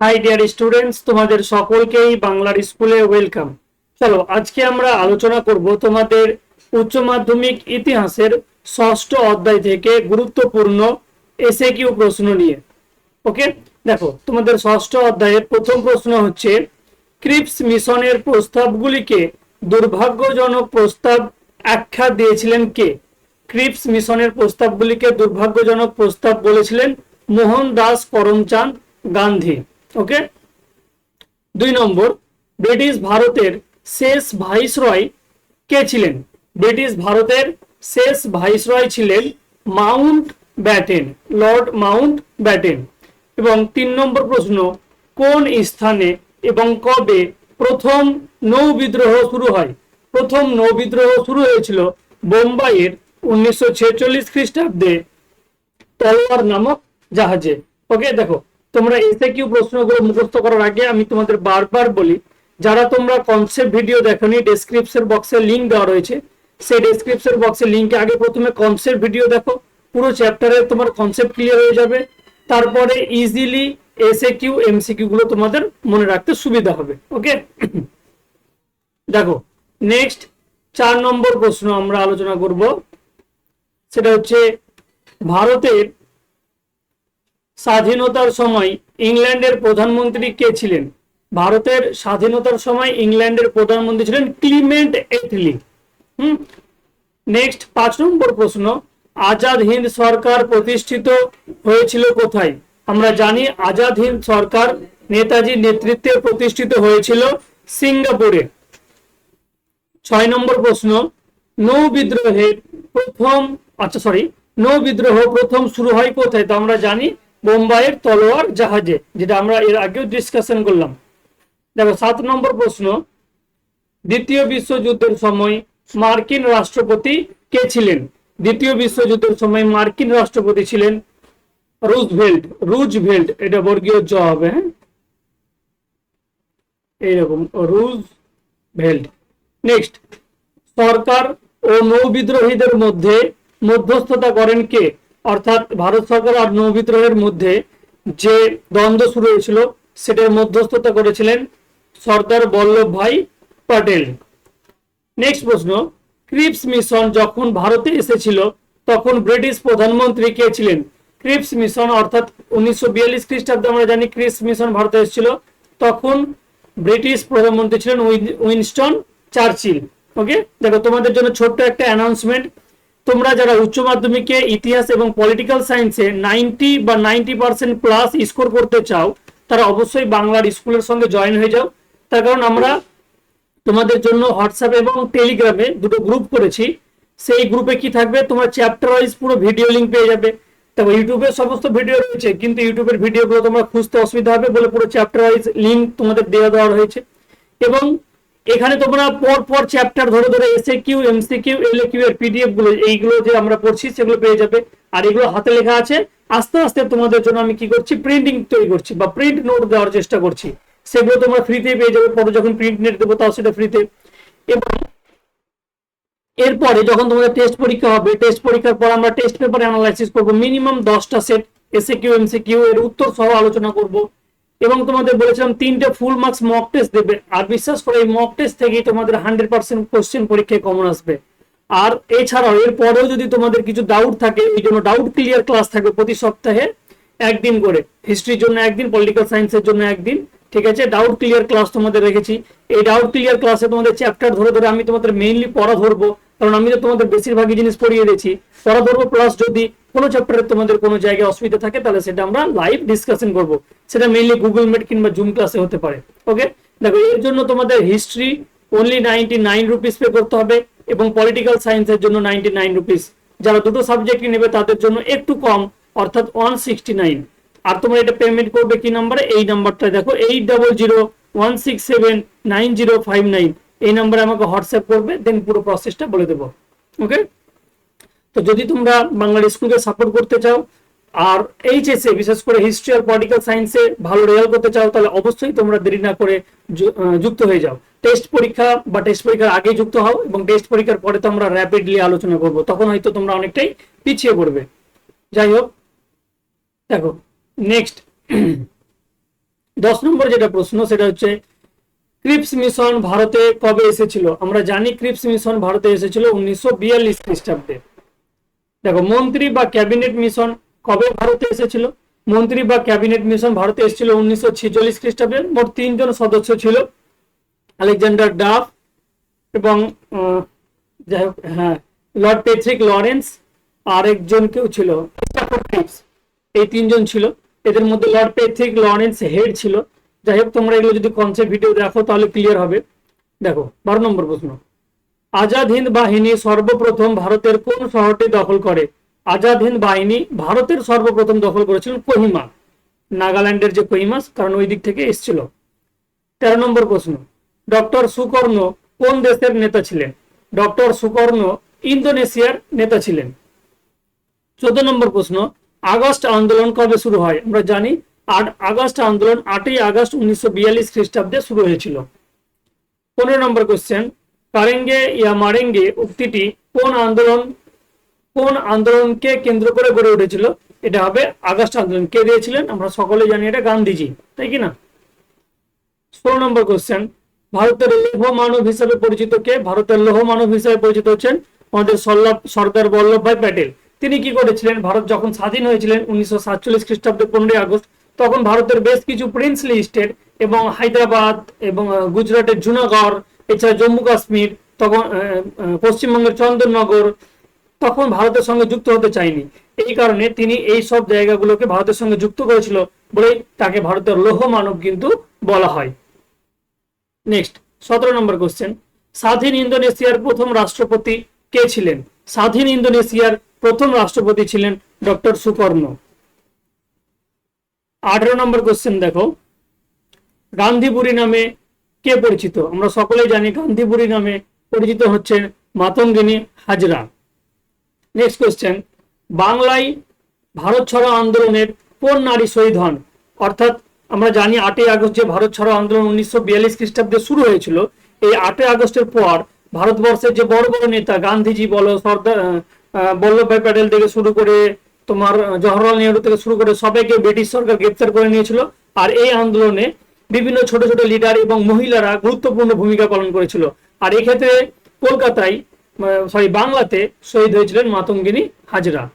High dear students তোমাদের সকলকেই বাংলার স্কুলে ওয়েলকাম চলো, আজকে আমরা আলোচনা করব তোমাদের উচ্চ মাধ্যমিক ইতিহাসের ষষ্ঠ অধ্যায় থেকে গুরুত্বপূর্ণ এসএ কিউ প্রশ্ন নিয়ে। ওকে দেখো, তোমাদের ষষ্ঠ অধ্যায়ের প্রথম প্রশ্ন হচ্ছে ক্রিপস মিশনের প্রস্তাবগুলিকে দুর্ভাগ্যজনক প্রস্তাব আখ্যা দিয়েছিলেন কে? ক্রিপস মিশনের প্রস্তাবগুলিকে দুর্ভাগ্যজনক প্রস্তাব বলেছিলেন মোহনদাস করমচাঁদ গান্ধী। ওকে? দুই নম্বর, ব্রিটিশ ভারতের শেষ ভাইসরয় কে ছিলেন? ব্রিটিশ ভারতের শেষ ভাইসরয় ছিলেন Mountbatten, Lord Mountbatten. এবং তিন নম্বর প্রশ্ন, কোন স্থানে এবং কবে প্রথম নৌ বিদ্রোহ শুরু হয়? প্রথম নৌ বিদ্রোহ শুরু হয়েছিল বোম্বাইয়ের উনিশশো ছেচল্লিশ খ্রিস্টাব্দে তলোয়ার নামক জাহাজে। ওকে, দেখো তোমরা এসে কিউ প্রশ্নগুলো মুখস্থ করার আগে আমি তোমাদের বারবার বলি, যারা তোমরা কনসেপ্ট ভিডিও দেখোনি ডেসক্রিপশন বক্সে লিংক দেওয়া রয়েছে, সেই ডেসক্রিপশন বক্সের লিংকে আগে প্রথমে কনসেপ্ট ভিডিও দেখো, পুরো চ্যাপ্টারে তোমার কনসেপ্ট ক্লিয়ার হয়ে যাবে, তারপরে ইজিলি এসে কিউ এমসিকিউ গুলো তোমাদের মনে রাখতে সুবিধা হবে ওকে দেখো নেক্সট চার নম্বর প্রশ্ন আমরা আলোচনা করব, সেটা হচ্ছে ভারতের স্বাধীনতার সময় ইংল্যান্ডের প্রধানমন্ত্রী কে ছিলেন? ভারতের স্বাধীনতার সময় ইংল্যান্ডের প্রধানমন্ত্রী ছিলেন ক্লিমেন্ট এটলি হুম? নেক্সট পাঁচ নম্বর প্রশ্ন, আজাদ হিন্দ সরকার প্রতিষ্ঠিত হয়েছিল কোথায়? আমরা জানি আজাদ হিন্দ সরকার নেতাজির নেতৃত্বে প্রতিষ্ঠিত হয়েছিল সিঙ্গাপুরে। ছয় নম্বর প্রশ্ন, নৌ বিদ্রোহের প্রথম আচ্ছা সরি নৌ বিদ্রোহ প্রথম শুরু হয় কোথায়? তো আমরা জানি বোম্বাইয়ের তলোয়ার জাহাজে, যেটা আমরা এর আগেও ডিসকাশন করলাম। দেখো, সাত নম্বর প্রশ্ন, দ্বিতীয় বিশ্বযুদ্ধের সময় মার্কিন রাষ্ট্রপতি কে ছিলেন? দ্বিতীয় বিশ্বযুদ্ধের সময় মার্কিন রাষ্ট্রপতি ছিলেন রুজভেল্ট রুজভেল্ট, এটা বর্গীয় জ হবে হ্যাঁ? এইরকম রুজ ভেল্ট নেক্সট সরকার ও নৌ বিদ্রোহীদের মধ্যে মধ্যস্থতা করেন কে? অর্থাৎ ভারত সরকার আর নৌ বিদ্রোহের মধ্যে যে দ্বন্দ্ব শুরু হয়েছিল, সেটার মধ্যস্থতা করেছিলেন সর্দার বল্লভ ভাই প্যাটেল নেক্সট প্রশ্ন ক্রিপস মিশন যখন ভারতে এসেছিল, তখন ব্রিটিশ প্রধানমন্ত্রী কে ছিলেন? ক্রিপস মিশন অর্থাৎ উনিশশো বিয়াল্লিশ খ্রিস্টাব্দে আমরা জানি ক্রিপস মিশন ভারতে এসেছিল, তখন ব্রিটিশ প্রধানমন্ত্রী ছিলেন উইন- উইনস্টন চার্চিল। ওকে দেখো, তোমাদের জন্য ছোট্ট একটা অ্যানাউন্সমেন্ট তোমরা যারা উচ্চ মাধ্যমিকে ইতিহাস এবং পলিটিক্যাল সায়েন্সে নাইনটি বা নাইনটি পার্সেন্ট প্লাস স্কোর করতে চাও, তারা অবশ্যই বাংলার স্কুলের সঙ্গে জয়েন হয়ে যাও। তার কারণ আমরা তোমাদের জন্য হোয়াটসঅ্যাপ এবং টেলিগ্রামে দুটো গ্রুপ করেছি। সেই গ্রুপে কি থাকবে? তোমার চ্যাপ্টার ওয়াইজ পুরো ভিডিও লিঙ্ক পেয়ে যাবে। তবে ইউটিউবে সমস্ত ভিডিও রয়েছে, কিন্তু ইউটিউবের ভিডিওগুলো তোমরা খুঁজতে অসুবিধা হবে বলে পুরো চ্যাপ্টার ওয়াইজ লিঙ্ক তোমাদের দেওয়া দেওয়া হয়েছে এবং এখানে তোমরা পর পর চ্যাপ্টার ধরে ধরে SA Q MC Q L Q এর পিডিএফগুলো, এইগুলো যে আমরা পড়ছি সেগুলো পেয়ে যাবে। আর এগুলো হাতে লেখা আছে। আস্তে আস্তে তোমাদের জন্য আমি কি করছি? প্রিন্টিং তৈরি করছি বা প্রিন্ট নোট দেওয়ার চেষ্টা করছি। সেগুলো তোমরা ফ্রিতে পেয়ে যাবে। পরে যখন প্রিন্ট নেট দেবো তাও সেটা ফ্রিতে এবং এরপরে যখন তোমাদের টেস্ট পরীক্ষা হবে টেস্ট পরীক্ষার পর আমরা টেস্ট পেপার অ্যানালাইসিস করব। মিনিমাম দশটা set SA Q MC Q এর উত্তর সহ আলোচনা করব। এবং তোমাদের বলেছিলাম তিনটে ফুল মার্কস মক টেস্ট দেবে। আর বিশ্বাস করে, এই মক টেস্ট থেকেই তোমাদের হান্ড্রেড পার্সেন্ট কোশ্চেন পরীক্ষায় কমন আসবে। আর এছাড়াও এর পরেও যদি তোমাদের কিছু ডাউট থাকে, এই জন্য ডাউট ক্লিয়ার ক্লাস থাকবে প্রতি সপ্তাহে একদিন করে। হিস্ট্রির জন্য একদিন পলিটিক্যাল সায়েন্সের জন্য একদিন, ঠিক আছে? ডাউট ক্লিয়ার ক্লাস তোমাদের রেখেছি। এই ডাউট ক্লিয়ার ক্লাসে তোমাদের চ্যাপ্টার ধরে ধরে আমি তোমাদের মেইনলি পড়া ধরবো। কারণ আমি তো তোমাদের বেশিরভাগই জিনিস পড়িয়ে দিয়েছি। পড়া ধরবো প্লাস যদি কোনো চ্যাপ্টারে তোমাদের কোনো জায়গায় অসুবিধা থাকে, তাহলে সেটা আমরা লাইভ ডিসকাশন করব। সেটা মেইনলি গুগল মিট কিংবা জুম ক্লাসে হতে পারে। ওকে দেখো, এর জন্য তোমাদের history only ninety nine rupees pay করতে হবে এবং পলিটিক্যাল সায়েন্সের জন্য নাইনটি নাইন রুপিস যারা দুটো সাবজেক্টই নেবে, তাদের জন্য একটু কম, অর্থাৎ ওয়ান সিক্সটি নাইন আর তোমরা এটা পেমেন্ট করবে কি নাম্বারে এই নাম্বারটা দেখো eight double zero one six seven nine zero five nine এই নাম্বারে আমাকে হোয়াটসঅ্যাপ করবে দেন পুরো প্রসেসটা বলে দেবো ওকে তো যদি তোমরা বাংলার স্কুলকে সাপোর্ট করতে চাও, আর এইচএসএ বিশেষ করে হিস্ট্রি আর পলিটিক্যাল সায়েন্সে ভালো রেজাল্ট করতে চাও, তাহলে অবশ্যই তোমরা দেরি না করে যুক্ত হয়ে যাও। টেস্ট পরীক্ষা বা টেস্ট পরীক্ষার আগে যুক্ত হও, এবং টেস্ট পরীক্ষার পরে তো আমরা র্যাপিডলি আলোচনা করব, তখন হয়তো তোমরা অনেকটাই পিছিয়ে পড়বে। যাই হোক, দেখো নেক্সট দশ নম্বর যেটা প্রশ্ন, সেটা হচ্ছে ক্রিপস মিশন ভারতে কবে এসেছিল? আমরা জানি ক্রিপস মিশন ভারতে এসেছিল উনিশশো বিয়াল্লিশ খ্রিস্টাব্দে। দেখো, মন্ত্রী বা ক্যাবিনেট মিশন কবে ভারতে এসেছিল? মন্ত্রী বা ক্যাবিনেট মিশন ভারতে এসেছিল উনিশশো ছেচল্লিশ খ্রিস্টাব্দে। মোট তিনজন সদস্য ছিল, আলেকজান্ডার ডাফ এবং যাই হোক হ্যাঁ লর্ড পেট্রিক লরেন্স আর একজন কেউ ছিল এই তিনজন ছিল। এদের মধ্যে লর্ড পেট্রিক লরেন্স হেড ছিল। যাই হোক, তোমরা এগুলো যদি কনসেপ্ট ভিডিও দেখো, তাহলে ক্লিয়ার হবে। দেখো, বারো নম্বর প্রশ্ন। আজাদ হিন্দ বাহিনী সর্বপ্রথম ভারতের কোন শহরটি দখল করে? আজাদ হিন্দ বাহিনী ভারতের সর্বপ্রথম দখল করেছিলেন কোহিমা। নাগাল্যান্ডের যে কোহিমা, কারণ ওই দিক থেকে এসেছিল। তেরো নম্বর প্রশ্ন। ডক্টর সুকর্ণ কোন দেশের নেতা ছিলেন? ডক্টর সুকর্ণ ইন্দোনেশিয়ার নেতা ছিলেন। চোদ্দ নম্বর প্রশ্ন, আগস্ট আন্দোলন কবে শুরু হয়? আমরা জানি আট আগস্ট আন্দোলন আটই আগস্ট উনিশশো বিয়াল্লিশ খ্রিস্টাব্দে শুরু হয়েছিল। পনেরো নম্বর কোশ্চেন কারেঙ্গে ইয়া মারেঙ্গে উক্তিটি কোন আন্দোলন, কোন আন্দোলনকে কেন্দ্র করে গড়ে উঠেছিল? এটা হবে আগস্ট আন্দোলন। কে দিয়েছিলেন? আমরা সকলে জানি এটা গান্ধীজি, তাই কি না? ষোলো নম্বর কোশ্চেন ভারতের লৌহ মানব হিসাবে পরিচিত কে? ভারতের লৌহ মানব হিসাবে পরিচিত হচ্ছেন আমাদের সল্লাভ, সর্দার বল্লভভাই প্যাটেল। তিনি কি করেছিলেন? ভারত যখন স্বাধীন হয়েছিলেন উনিশশো সাতচল্লিশ খ্রিস্টাব্দে পনেরোই আগস্ট তখন ভারতের বেশ কিছু প্রিন্সলি স্টেট এবং হায়দ্রাবাদ এবং গুজরাটের জুনাগড়, এছাড়া জম্মু কাশ্মীর, তখন পশ্চিমবঙ্গের চন্দননগর তখন ভারতের সঙ্গে যুক্ত হতে চায়নি। এই কারণে তিনি এই সব জায়গাগুলোকে ভারতের সঙ্গে যুক্ত করেছিল বলেই তাকে ভারতের লৌহ মানব কিন্তু বলা হয়। নেক্সট সতেরো নম্বর কোশ্চেন স্বাধীন ইন্দোনেশিয়ার প্রথম রাষ্ট্রপতি কে ছিলেন? স্বাধীন ইন্দোনেশিয়ার প্রথম রাষ্ট্রপতি ছিলেন ডক্টর সুকর্ণ। আঠারো নম্বর কোশ্চেন দেখো। গান্ধীপুরী নামে কে পরিচিত? আমরা সকলেই জানি গান্ধীপুরী নামে পরিচিত হচ্ছেন মাতঙ্গিনী হাজরা। নেক্সট কোশ্চেন বাংলায় ভারত ছাড়ো আন্দোলনের কোন নারী শহীদ হন? অর্থাৎ আমরা জানি আটই আগস্ট যে ভারত ছাড়ো আন্দোলন উনিশশো বিয়াল্লিশ খ্রিস্টাব্দে শুরু হয়েছিল, এই আটই আগস্টের পর ভারতবর্ষের যে বড় বড় নেতা, গান্ধীজি বলো, সর্দার বল্লভভাই প্যাটেল থেকে শুরু করে তোমার জওহরলাল নেহরু থেকে শুরু করে সবাইকে ব্রিটিশ সরকার গ্রেপ্তার করে নিয়েছিল। আর এই আন্দোলনে বিভিন্ন ছোট ছোট লিডার এবং মহিলারা গুরুত্বপূর্ণ ভূমিকা পালন করেছিল। আর এক্ষেত্রে কলকাতায় সরি বাংলাতে শহীদ হয়েছিলেন মাতঙ্গিনী হাজরা।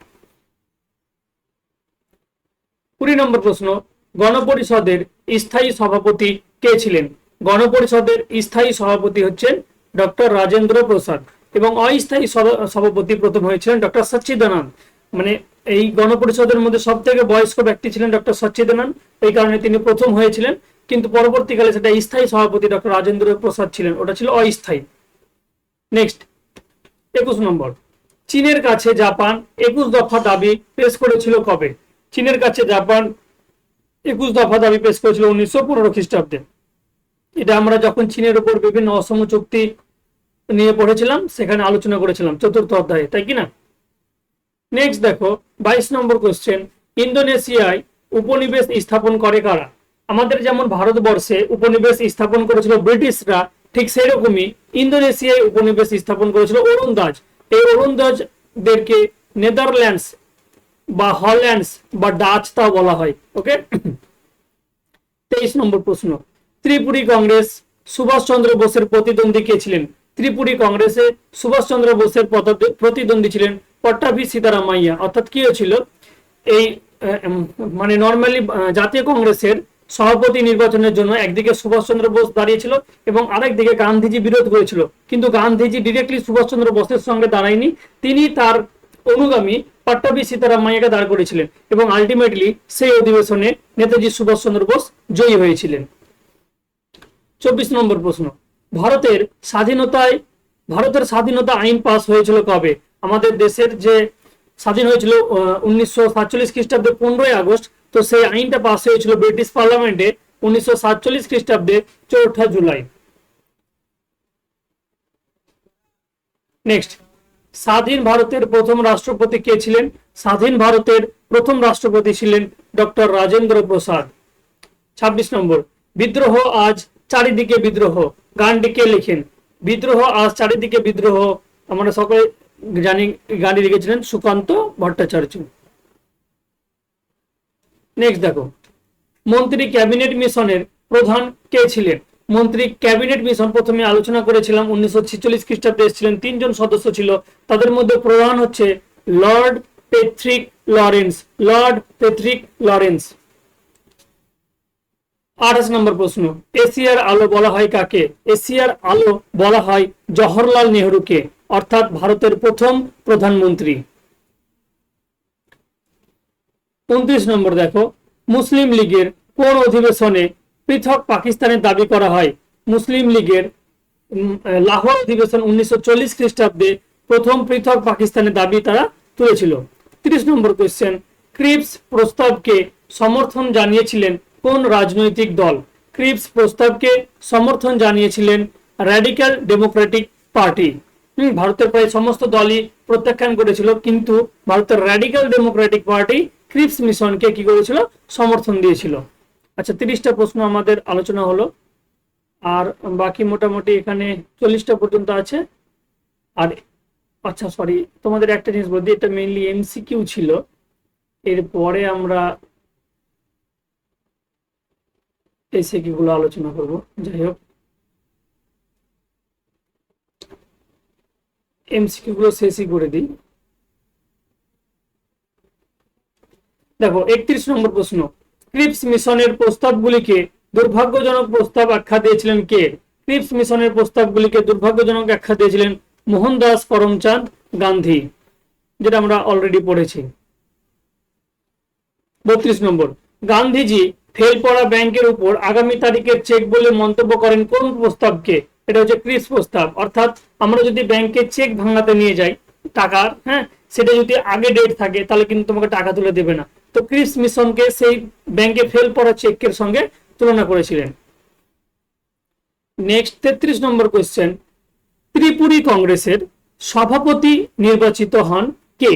কুড়ি নম্বর প্রশ্ন, গণপরিষদের স্থায়ী সভাপতি কে ছিলেন? গণপরিষদের স্থায়ী সভাপতি হচ্ছেন ডক্টর রাজেন্দ্র প্রসাদ এবং অস্থায়ী সভা- সভাপতি প্রথম হয়েছিলেন ডক্টর সচ্চিদানন্দ। মানে এই গণপরিষদের মধ্যে সব থেকে বয়স্ক ব্যক্তি ছিলেন ডক্টর সচ্চিদানন্দ। এই কারণে তিনি প্রথম হয়েছিলেন, কিন্তু পরবর্তীকালে সেটা স্থায়ী সভাপতি ডক্টর রাজেন্দ্র প্রসাদ ছিলেন। ওটা ছিল অস্থায়ী। নেক্সট একুশ নম্বর। চীনের কাছে জাপান একুশ দফা দাবি পেশ করেছিল কবে? চীনের কাছে জাপান একুশ দফা দাবি পেশ করেছিল উনিশশো পনেরো খ্রিস্টাব্দে। এটা আমরা যখন চীনের উপর বিভিন্ন অসম চুক্তি নিয়ে পড়েছিলাম, সেখানে আলোচনা করেছিলাম চতুর্থ অধ্যায়ে, তাই কি না? নেক্সট দেখো, বাইশ নম্বর কোশ্চেন ইন্দোনেশিয়ায় উপনিবেশ স্থাপন করে কারা? আমাদের যেমন ভারতবর্ষে উপনিবেশ স্থাপন করেছিল ব্রিটিশরা, ঠিক সেরকমই ইন্দোনেশিয়ায় উপনিবেশ স্থাপন করেছিল অরুণদাজ এই অরুণদাজদেরকে নেদারল্যান্ডস বা হল্যান্ডস বা ডাচ তা বলা হয়, ওকে? তেইশ নম্বর প্রশ্ন, ত্রিপুরী কংগ্রেস সুভাষচন্দ্র বোসের প্রতিদ্বন্দ্বী কে ছিলেন? ত্রিপুরী কংগ্রেসে সুভাষচন্দ্র বোসের প্রতিদ্বন্দ্বী ছিলেন পট্টাভি সীতারামাইয়া। অর্থাৎ কি হয়েছিল? এই মানে নর্মালি জাতীয় কংগ্রেসের সভাপতি নির্বাচনের জন্য একদিকে সুভাষচন্দ্র বোস দাঁড়িয়েছিল এবং আরেকদিকে গান্ধীজি বিরোধ করেছিল। কিন্তু গান্ধীজি ডিরেক্টলি সুভাষচন্দ্র বোসের সঙ্গে দাঁড়ায়নি। তিনি তার অনুগামী পট্টাভি সীতারামাইয়াকে দাঁড় করেছিলেন এবং আলটিমেটলি সেই অধিবেশনে নেতাজি সুভাষচন্দ্র বোস জয়ী হয়েছিলেন। চব্বিশ নম্বর প্রশ্ন। ভারতের স্বাধীনতায়, ভারতের স্বাধীনতা আইন পাস হয়েছিল কবে? আমাদের দেশের যে স্বাধীন হয়েছিল উনিশশো সাতচল্লিশ খ্রিস্টাব্দে পনেরোই আগস্ট, তো সেই আইনটা পাস হয়েছিল ব্রিটিশ পার্লামেন্টে উনিশশো সাতচল্লিশ খ্রিস্টাব্দে চৌঠা জুলাই। নেক্সট স্বাধীন ভারতের প্রথম রাষ্ট্রপতি কে ছিলেন? স্বাধীন ভারতের প্রথম রাষ্ট্রপতি ছিলেন ডক্টর রাজেন্দ্র প্রসাদ। ছাব্বিশ নম্বর, বিদ্রোহ আজ চারিদিকে বিদ্রোহ। গানটি কে লিখেন? বিদ্রোহ আজ চারিদিকে বিদ্রোহ। আমরা সকলে জানি গানটি লিখেছিলেন সুকান্ত ভট্টাচার্য। নেক্সট দেখো। মন্ত্রী ক্যাবিনেট মিশনের প্রধান কে ছিলেন? মন্ত্রী ক্যাবিনেট মিশন প্রথমে আলোচনা করেছিলাম, উনিশশো ছিচল্লিশ খ্রিস্টাব্দে এসেছিলেন, তিনজন সদস্য ছিল। তাদের মধ্যে প্রধান হচ্ছে Lord Pethick Lawrence. Lord Pethick Lawrence. আঠাশ নম্বর প্রশ্ন, এশিয়ার আলো বলা হয় কাকে? এশিয়ার আলো বলা হয় জওহরলাল নেহরুকে, অর্থাৎ ভারতের প্রথম প্রধানমন্ত্রী। উনত্রিশ নম্বর দেখো, মুসলিম লীগের কোন অধিবেশনে পৃথক পাকিস্তানের দাবি করা হয়? মুসলিম লীগের লাহোর অধিবেশন উনিশশো চল্লিশ খ্রিস্টাব্দে প্রথম পৃথক পাকিস্তানের দাবি তারা তুলেছিল। তিরিশ নম্বর কোয়েশ্চেন ক্রিপস প্রস্তাবকে সমর্থন জানিয়েছিলেন কোন রাজনৈতিক দল? ক্রিপস প্রস্তাবকে সমর্থন জানিয়েছিলেন র্যাডিক্যাল ডেমোক্রেটিক পার্টি। ভারতের প্রায় সমস্ত দলই প্রত্যাখ্যান করেছিল, কিন্তু ভারতের র্যাডিক্যাল ডেমোক্রেটিক পার্টি ক্রিপস মিশনকে কি করেছিল? সমর্থন দিয়েছিল। আচ্ছা তিরিশটা প্রশ্ন আমাদের আলোচনা হলো। আর বাকি মোটামুটি এখানে চল্লিশটা পর্যন্ত আছে। আর আচ্ছা সরি তোমাদের একটা জিনিস বলতে এটা মেইনলি এমসিকিউ ছিল। এরপরে আমরা এসিকিউ গুলো আলোচনা করব। যাই হোক। এমসিকিউ গুলো শেষই করে দিই। দেখো, একত্রিশ নম্বর প্রশ্ন। ক্রিপস মিশনের প্রস্তাবগুলিকে দুর্ভাগ্যজনক প্রস্তাব আখ্যা দিয়েছিলেন কে? ক্রিপস মিশনের প্রস্তাবগুলিকে দুর্ভাগ্যজনক আখ্যা দিয়েছিলেন মোহনদাস করমচাঁদ গান্ধী, যেটা আমরা অলরেডি পড়েছি। বত্রিশ নম্বর, গান্ধীজি ফেল পড়া ব্যাংকের উপর আগামী তারিখের চেক বলে মন্তব্য করেন কোন প্রস্তাবকে? এটা হচ্ছে ক্রিস প্রস্তাব। অর্থাৎ আমরা যদি ব্যাংকে চেক ভাঙাতে নিয়ে যাই, টাকার হ্যাঁ সেটা যদি আগে ডেট থাকে, তাহলে কিন্তু তোমাকে টাকা তুলে দেবে না। তো ক্রিস মিশনকে সেই ব্যাংকে ফেল পড়া চেকের সঙ্গে তুলনা করেছিলেন। নেক্সট তেত্রিশ নম্বর কোয়েশ্চেন ত্রিপুরী কংগ্রেসের সভাপতি নির্বাচিত হন কে?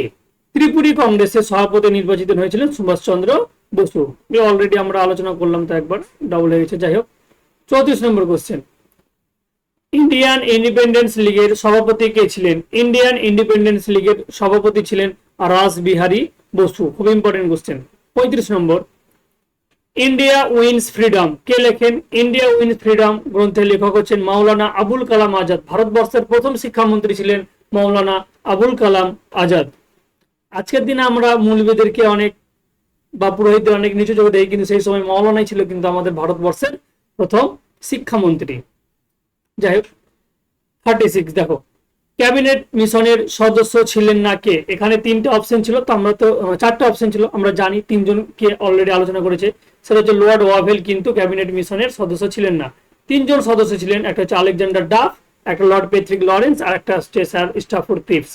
ত্রিপুরী কংগ্রেসের সভাপতি নির্বাচিত হয়েছিলেন সুভাষচন্দ্র বসু অলরেডি আমরা আলোচনা করলাম তো একবার ডাবল হয়ে গেছে, যাই হোক। চৌত্রিশ নম্বর কোশ্চেন ইন্ডিয়ান ইন্ডিপেন্ডেন্স লীগের সভাপতি কে ছিলেন? ইন্ডিয়ান ইন্ডিপেন্ডেন্স লীগের সভাপতি ছিলেন রাস বিহারী বসু, খুব ইম্পর্টেন্ট কোশ্চেন পঁয়ত্রিশ নম্বর। ইন্ডিয়া উইন্স ফ্রিডম কে লেখেন? ইন্ডিয়া উইন্স ফ্রিডম গ্রন্থের লেখক হচ্ছেন মাওলানা আবুল কালাম আজাদ। ভারতবর্ষের প্রথম শিক্ষামন্ত্রী ছিলেন মাওলানা আবুল কালাম আজাদ। আজকের দিনে আমরা মৌলবীদেরকে অনেক বা পুরোহিতদের অনেক নিচু চোখে দেখি কিন্তু সেই সময় মাওলানাই ছিল কিন্তু আমাদের ভারতবর্ষের প্রথম শিক্ষামন্ত্রী। যাই হোক থার্টি সিক্স দেখো। ক্যাবিনেট মিশনের সদস্য ছিলেন না কে? এখানে তিনটে অপশন ছিল, তো আমরা তো চারটে অপশন ছিল। আমরা জানি তিনজনকে অলরেডি আলোচনা করেছে। সেটা হচ্ছে লর্ড ওয়াভেল কিন্তু ক্যাবিনেট মিশনের সদস্য ছিলেন না। তিনজন সদস্য ছিলেন, একটা হচ্ছে আলেকজান্ডার ডাফ, একটা লর্ড পেট্রিক লরেন্স, আর একটা স্যার স্টাফোর্ড ক্রিপস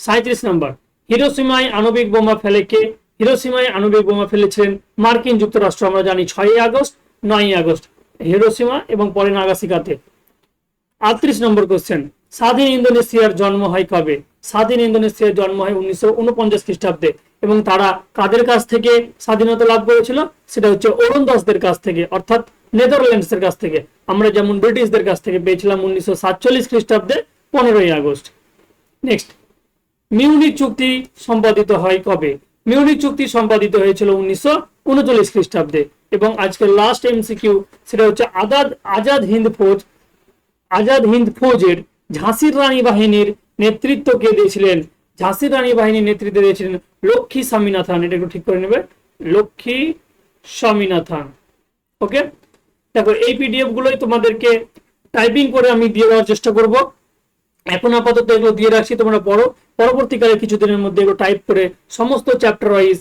সাঁত্রিশ নম্বর, হিরোসীমায় আণবিক বোমা ফেলে কে? হিরোসীমায় আণবিক বোমা ফেলেছিলেন মার্কিন যুক্তরাষ্ট্র। আমরা জানি ছয়ই আগস্ট, নয়ই আগস্ট, হিরোসীমা এবং পরে নাগাসিকাতে। আটত্রিশ নম্বর কোশ্চেন স্বাধীন ইন্দোনেশিয়ার জন্ম হয় কবে? স্বাধীন ইন্দোনেশিয়ার জন্ম হয় উনিশশো উনপঞ্চাশ খ্রিস্টাব্দে এবং তারা কাদের কাছ থেকে স্বাধীনতা লাভ করেছিল? সেটা হচ্ছে ওলন্দাসদের কাছ থেকে, অর্থাৎ নেদারল্যান্ডসের কাছ থেকে। আমরা যেমন ব্রিটিশদের কাছ থেকে পেয়েছিলাম উনিশশো সাতচল্লিশ খ্রিস্টাব্দে পনেরোই আগস্ট। নেক্সট মিউনিক চুক্তি সম্পাদিত হয় কবে? মিউনিক চুক্তি সম্পাদিত হয়েছিল উনিশশো উনচল্লিশ খ্রিস্টাব্দে এবং আজকের লাস্ট এমসিকিউ সেটা হচ্ছে আজাদ আজাদ হিন্দ ফৌজ, আজাদ হিন্দ ফৌজের ঝাঁসির রানী বাহিনীর নেতৃত্ব কে দিয়েছিলেন। ঝাঁসির রানী বাহিনীর নেতৃত্ব দিয়েছিলেন লক্ষ্মী স্বামীনাথন। এটা একটু ঠিক করে নেবে। লক্ষ্মী স্বামীনাথন। ওকে দেখো, এই পিডিএফ গুলোই তোমাদেরকে টাইপিং করে আমি দিয়ে দেওয়ার চেষ্টা করব। এখন আপাতত এগুলো দিয়ে রাখছি, তোমরা পড়ো। পরবর্তীকালে কিছুদিনের মধ্যে এগুলো টাইপ করে সমস্ত chapter wise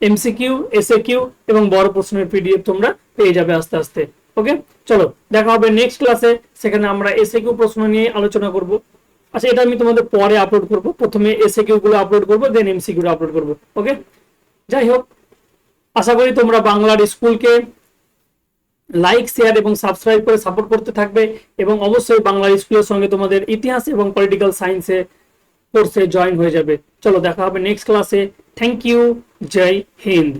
MCQ SA Q এবং বড় প্রশ্নের পিডিএফ তোমরা পেয়ে যাবে আস্তে আস্তে। ওকে চলো, দেখা হবে নেক্সট ক্লাসে সেখানে আমরা এসএ কিউ প্রশ্ন নিয়ে আলোচনা করব। আচ্ছা এটা আমি তোমাদের পরে আপলোড করব। প্রথমে এসএ কিউ গুলো আপলোড করব দেন এমসিকিউ আপলোড করব। ওকে যাই হোক, আশা করি তোমরা বাংলার স্কুলকে লাইক শেয়ার এবং সাবস্ক্রাইব করে সাপোর্ট করতে থাকবে এবং অবশ্যই বাংলা স্কুলের সঙ্গে তোমাদের ইতিহাস এবং পলিটিক্যাল সায়েন্সে কোর্সে জয়েন হয়ে যাবে। চলো দেখা হবে নেক্সট ক্লাসে থ্যাংক ইউ জয় হিন্দ